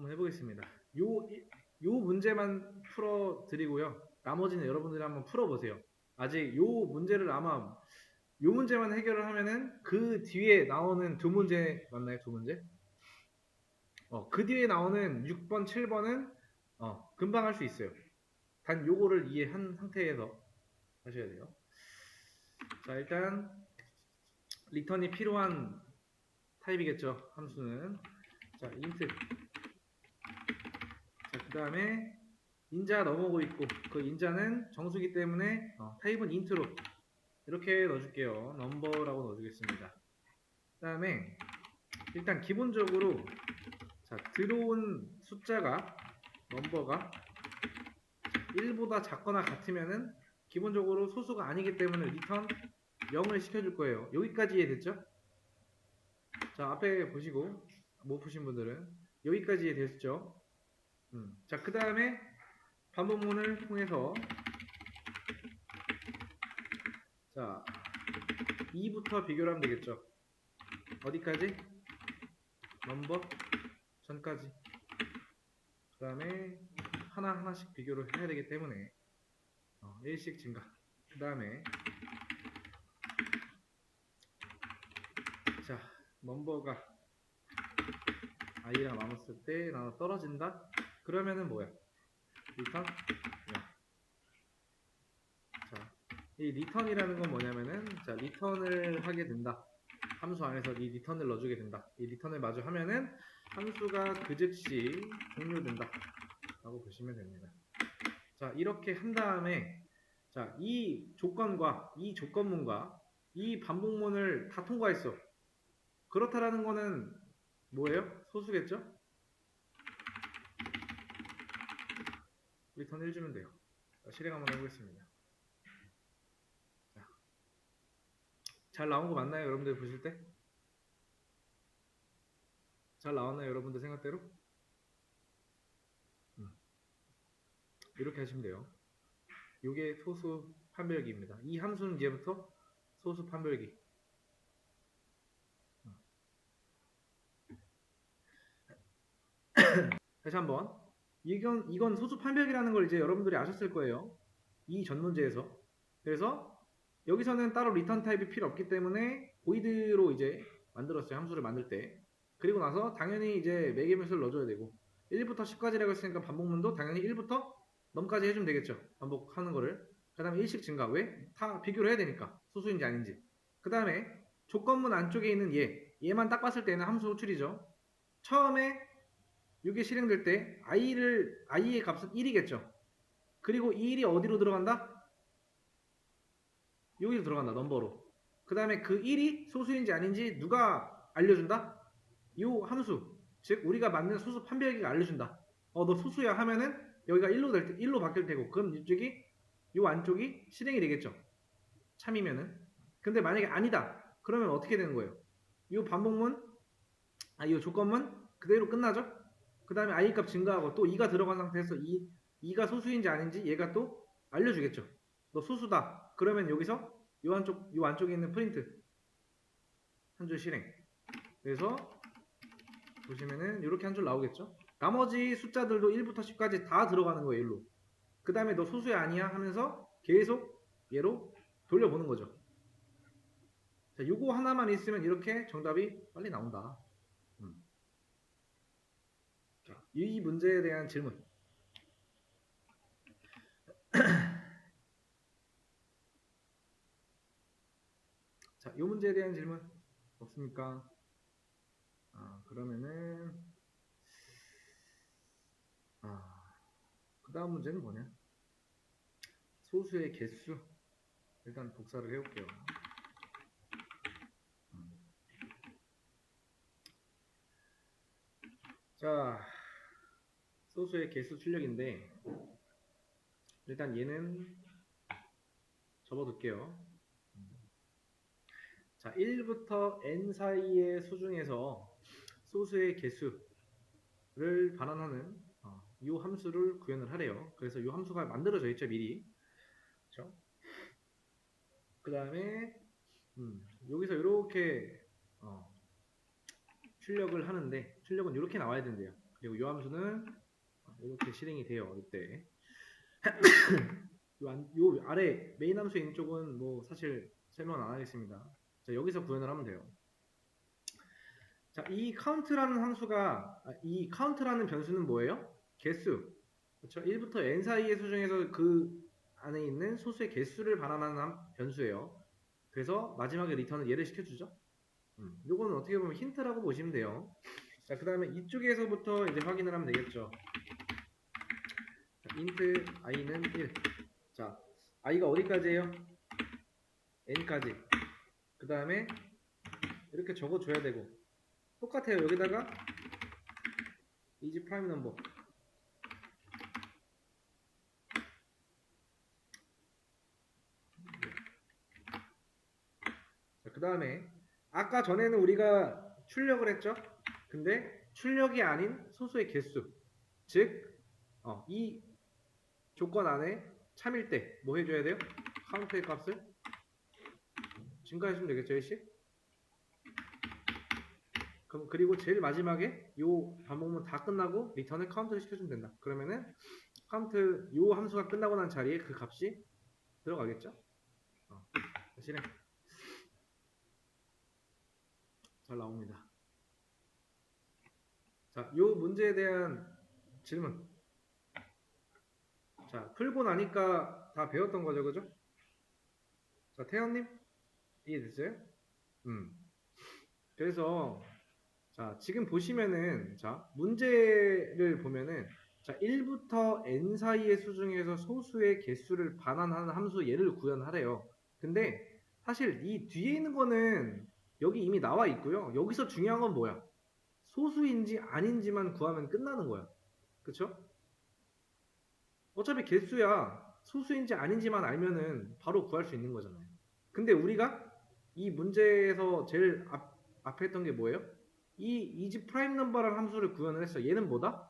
한번 해보겠습니다. 요, 이- 요 문제만 풀어드리고요. 나머지는 여러분들이 한번 풀어보세요. 아직 요 문제를 아마 요 문제만 해결을 하면은 그 뒤에 나오는 두 문제 맞나요? 두 문제? 어, 그 뒤에 나오는 6번, 7번은 어, 금방 할 수 있어요. 단 요거를 이해한 상태에서 하셔야 돼요. 자, 일단 리턴이 필요한 타입이겠죠. 함수는 자, 인트 자, 그 다음에 인자 넘어오고 있고 그 인자는 정수기 때문에 어, 타입은 인트로 이렇게 넣어줄게요. 넘버라고 넣어주겠습니다. 그 다음에 일단 기본적으로 자, 들어온 숫자가 넘버가 1보다 작거나 같으면은 기본적으로 소수가 아니기 때문에 리턴 0을 시켜줄 거예요. 여기까지 이해됐죠? 자, 앞에 보시고 못 푸신 분들은 여기까지 이해됐죠? 음. 자, 그 다음에 반복문을 통해서 자, 2부터 비교를 하면 되겠죠? 어디까지? 넘버 전까지. 그 다음에 하나하나씩 비교를 해야 되기 때문에 어, 1씩 증가. 그 다음에 자, 넘버가 i랑 나눴을 때 나눠 떨어진다? 그러면은 뭐야? 리턴? 자, 이 리턴이라는 건 뭐냐면은 자, 리턴을 하게 된다. 함수 안에서 이 리턴을 넣어주게 된다. 이 리턴을 마주 하면은 함수가 그 즉시 종료된다. 라고 보시면 됩니다. 자, 이렇게 한 다음에 자, 이 조건과 이 조건문과 이 반복문을 다 통과했어. 그렇다라는 거는 뭐예요? 소수겠죠? 리턴 1 주면 돼요. 자, 실행 한번 해보겠습니다. 자, 잘 나온 거 맞나요? 여러분들 보실 때? 잘 나왔나요? 여러분들 생각대로? 음. 이렇게 하시면 돼요. 이게 소수 판별기입니다. 이 함수는 이제부터 소수 판별기. 음. 다시 한번. 이건, 이건 소수 판별기라는 걸 이제 여러분들이 아셨을 거예요. 이 전 문제에서. 그래서 여기서는 따로 리턴 타입이 필요 없기 때문에 보이드로 이제 만들었어요. 함수를 만들 때. 그리고 나서 당연히 이제 매개묘수를 넣어줘야 되고 1부터 10까지라고 했으니까 반복문도 당연히 1부터 넘까지 해주면 되겠죠. 반복하는 거를. 그 다음에 1씩 증가. 왜? 다 비교를 해야 되니까. 소수인지 아닌지. 그 다음에 조건문 안쪽에 있는 얘. 얘만 딱 봤을 때는 함수 호출이죠. 처음에 이게 실행될 때 i를 i의 값은 1이겠죠. 그리고 이 1이 어디로 들어간다? 여기로 들어간다. 넘버로. 그 다음에 그 1이 소수인지 아닌지 누가 알려준다? 이 함수. 즉 우리가 만든 소수 판별기가 알려준다. 어 너 소수야 하면은 여기가 1로 될 때, 1로 바뀔 테고 그럼 이쪽이 요 안쪽이 실행이 되겠죠. 참이면은. 근데 만약에 아니다. 그러면 어떻게 되는 거예요? 이 반복문 아, 이 조건문 그대로 끝나죠? 그 다음에 i 값 증가하고 또 2가 들어간 상태에서 2, 2가 소수인지 아닌지 얘가 또 알려주겠죠. 너 소수다. 그러면 여기서 요 안쪽, 요 안쪽에 있는 프린트 한 줄 실행. 그래서 보시면은 이렇게 한 줄 나오겠죠. 나머지 숫자들도 1부터 10까지 다 들어가는 거예요, 일로. 그 다음에 너 소수야 아니야 하면서 계속 얘로 돌려보는 거죠. 자, 요거 하나만 있으면 이렇게 정답이 빨리 나온다. 음. 자, 이 문제에 대한 질문. 자, 이 문제에 대한 질문 없습니까? 아, 그러면은 아, 그 다음 문제는 뭐냐? 소수의 개수 일단 복사를 해볼게요. 음. 자, 소수의 개수 출력인데 일단 얘는 접어둘게요. 자, 1부터 n 사이의 수 중에서 소수의 개수를 반환하는 어, 이 함수를 구현을 하래요. 그래서 이 함수가 만들어져 있죠, 미리. 그렇죠? 그 다음에 음, 여기서 이렇게 어, 출력을 하는데 출력은 이렇게 나와야 된대요. 그리고 이 함수는 이렇게 실행이 돼요. 이때 요, 아래 메인 함수에 있는 쪽은 뭐 사실 설명 안 하겠습니다. 자, 여기서 구현을 하면 돼요. 자, 이 카운트라는 함수가 아, 이 카운트라는 변수는 뭐예요? 개수. 그렇죠? 1부터 n 사이의 수 중에서 그 안에 있는 소수의 개수를 반환하는 함- 변수예요. 그래서 마지막에 리턴을 얘를 시켜주죠. 음, 요거는 어떻게 보면 힌트라고 보시면 돼요. 자, 그 다음에 이쪽에서부터 이제 확인을 하면 되겠죠. 자, 인트 i는 1. 자, i가 어디까지예요? n까지. 그 다음에 이렇게 적어줘야 되고 똑같아요. 여기다가 이지 프라임 넘버. 자, 그 다음에 아까 전에는 우리가 출력을 했죠. 근데 출력이 아닌 소수의 개수. 즉, 어, 이 조건 안에 참일 때 뭐 해줘야 돼요? 카운트의 값을 증가해주면 되겠죠, 일씩? 그럼 그리고 제일 마지막에 요 반복문 다 끝나고 리턴을 카운트를 시켜주면 된다. 그러면은 카운트 요 함수가 끝나고 난 자리에 그 값이 들어가겠죠? 어, 실행. 잘 나옵니다. 자, 요 문제에 대한 질문. 자, 풀고 나니까 다 배웠던 거죠, 그죠? 자, 태연님 이해됐어요? 음. 그래서 자, 지금 보시면은 자, 문제를 보면은 자, 1부터 n 사이의 수 중에서 소수의 개수를 반환하는 함수 얘를 구현하래요. 근데 사실 이 뒤에 있는 거는 여기 이미 나와 있고요. 여기서 중요한 건 뭐야? 소수인지 아닌지만 구하면 끝나는 거야. 그쵸? 어차피 개수야 소수인지 아닌지만 알면은 바로 구할 수 있는 거잖아요. 근데 우리가 이 문제에서 제일 앞, 앞에 했던 게 뭐예요? 이 이지 프라임 넘버라는 함수를 구현을 했어. 얘는 뭐다?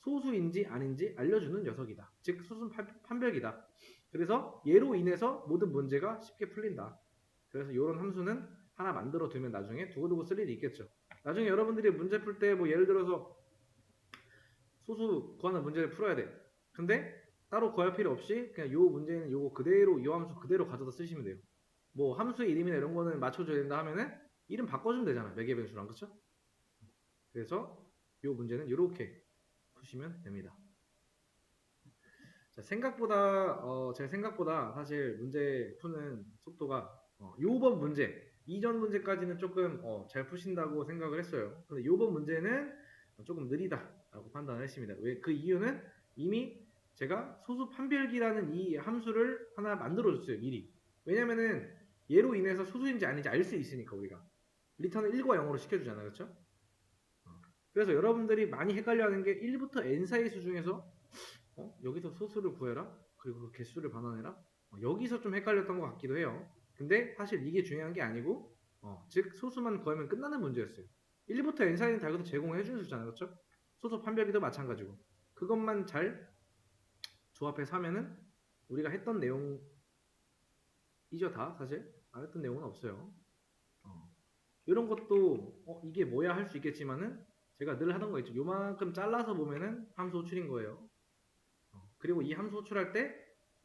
소수인지 아닌지 알려주는 녀석이다. 즉 소수 판- 판별기다. 그래서 얘로 인해서 모든 문제가 쉽게 풀린다. 그래서 이런 함수는 하나 만들어 두면 나중에 두고두고 쓸 일이 있겠죠. 나중에 여러분들이 문제 풀 때 뭐 예를 들어서 소수 구하는 문제를 풀어야 돼. 근데 따로 구할 필요 없이 그냥 요 문제는 요거 그대로 요 함수 그대로 가져다 쓰시면 돼요. 뭐 함수의 이름이나 이런 거는 맞춰줘야 된다 하면은 이름 바꿔주면 되잖아. 매개 변수랑 그쵸? 그래서 요 문제는 이렇게 푸시면 됩니다. 자, 생각보다 어, 제가 생각보다 사실 문제 푸는 속도가 어, 요번 문제 이전 문제까지는 조금 어, 잘 푸신다고 생각을 했어요. 근데 요번 문제는 조금 느리다라고 판단을 했습니다. 왜 그 이유는 이미 제가 소수 판별기라는 이 함수를 하나 만들어 줬어요 미리. 왜냐면은 얘로 인해서 소수인지 아닌지 알 수 있으니까 우리가 리턴을 1과 0으로 시켜주잖아요, 그렇죠? 그래서 여러분들이 많이 헷갈려하는 게 1부터 n 사이 수 중에서 어? 여기서 소수를 구해라 그리고 그 개수를 반환해라 어, 여기서 좀 헷갈렸던 것 같기도 해요 근데 사실 이게 중요한 게 아니고 어, 즉 소수만 구하면 끝나는 문제였어요 1부터 n 사이는 다 여기서 제공해 주는 수잖아요 그렇죠? 소수 판별기도 마찬가지고 그것만 잘 조합해서 하면은 우리가 했던 내용이죠 다 사실 안 했던 내용은 없어요 어. 이런 것도 어, 이게 뭐야 할 수 있겠지만은 제가 늘 하던 거 있죠. 요만큼 잘라서 보면은 함수 호출인 거예요. 어, 그리고 이 함수 호출할 때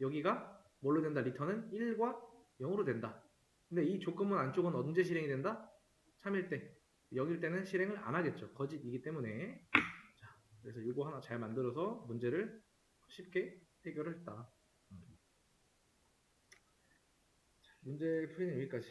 여기가 뭘로 된다? 리턴은 1과 0으로 된다. 근데 이 조건문 안쪽은 언제 실행이 된다? 참일 때. 여길 때는 실행을 안 하겠죠. 거짓이기 때문에. 자, 그래서 이거 하나 잘 만들어서 문제를 쉽게 해결을 했다. 음. 자, 문제 풀이는 여기까지.